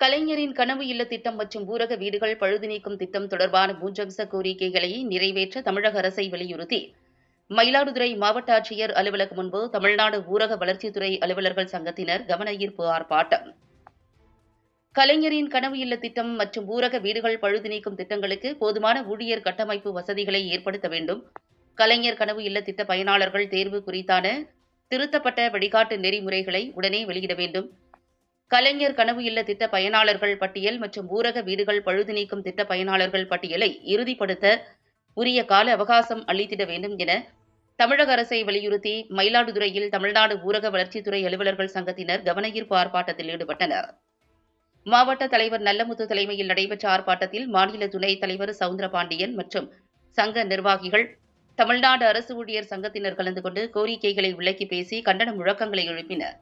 கலைஞரின் கனவு இல்ல திட்டம் மற்றும் ஊரக வீடுகள் பழுது நீக்கும் திட்டம் தொடர்பான மூன்றம்ச கோரிக்கைகளை நிறைவேற்ற தமிழக அரசை வலியுறுத்தி. மயிலாடுதுறை மாவட்ட ஆட்சியர் அலுவலகம் முன்பு தமிழ்நாடு ஊரக வளர்ச்சித்துறை அலுவலர்கள் சங்கத்தினர் கவன ஈர்ப்பு ஆர்ப்பாட்டம். கலைஞரின் கனவு இல்ல திட்டம் மற்றும் ஊரக வீடுகள் பழுது நீக்கும் திட்டங்களுக்கு போதுமான ஊழியர் கட்டமைப்பு வசதிகளை ஏற்படுத்த வேண்டும். கலைஞர் கனவு இல்ல திட்ட பயனாளர்கள் தேர்வு குறித்தான திருத்தப்பட்ட வழிகாட்டு நெறிமுறைகளை உடனே வெளியிட வேண்டும். கலைஞர் கனவு இல்ல திட்ட பயனாளர்கள் பட்டியல் மற்றும் ஊரக வீடுகள் பழுது நீக்கும் திட்ட பயனாளர்கள் பட்டியலை இறுதிப்படுத்த உரிய கால அவகாசம் அளித்திட வேண்டும் என தமிழக அரசை வலியுறுத்தி மயிலாடுதுறையில் தமிழ்நாடு ஊரக வளர்ச்சித்துறை அலுவலர்கள் சங்கத்தினர் கவனஈர்ப்பு ஆர்ப்பாட்டத்தில் ஈடுபட்டனர். மாவட்ட தலைவர் நல்லமுத்து தலைமையில் நடைபெற்ற ஆர்ப்பாட்டத்தில் மாநில துணைத் தலைவர் சவுந்தரபாண்டியன் மற்றும் சங்க நிர்வாகிகள் தமிழ்நாடு அரசு ஊழியர் சங்கத்தினர் கலந்து கொண்டு கோரிக்கைகளை விளக்கி பேசி கண்டன முழக்கங்களை எழுப்பினர்.